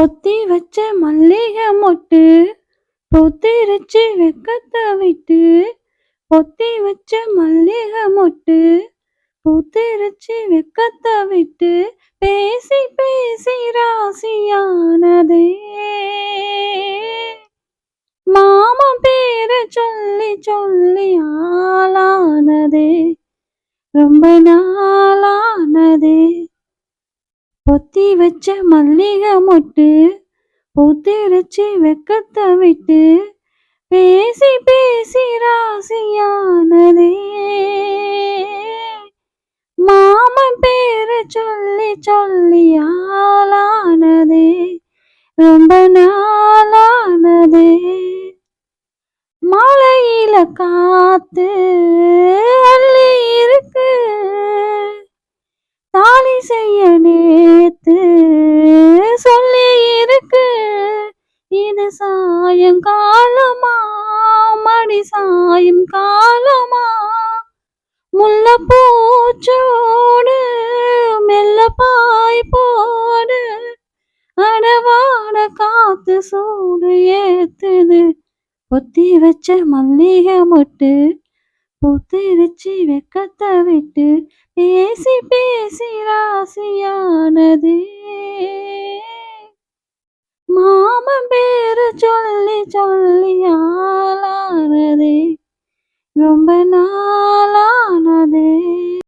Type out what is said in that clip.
பொத்தி வச்ச மல்லிகை மொட்டு பொத்திருச்சு வெக்கத்தை விட்டு பொத்தி வச்ச மல்லிகை மொட்டு பூத்திருச்சு வெக்கத்தை விட்டு பேசி பேசி ராசியானதே. மாமா பேர சொல்லி சொல்லி ஆளானதே. ரொம்ப நாளானதே. பொத்தி வச்ச மல்லிகை மொட்டு பூத்திருச்சு வெக்கத்த விட்டு பேசி பேசி ராசியானதே. மாமன் பேர சொல்லி சொல்லி ஆளானதே ரொம்ப நாளானதே. மலையில காத்து இது சாயங்காலமா? மணி சாயும் காலமா? முல்ல பூச்சோடு மெல்ல பாய் போடு. அடவாட காத்து சூடு ஏத்துது. பொத்தி வச்ச மல்லிகை மொட்டு பூத்திருச்சு வெக்கத்தை விட்டு பேசி பேசி ராசியானதே. பேரு சொல்லி சொல்லி ஆளானதே. ரொம்ப நாளா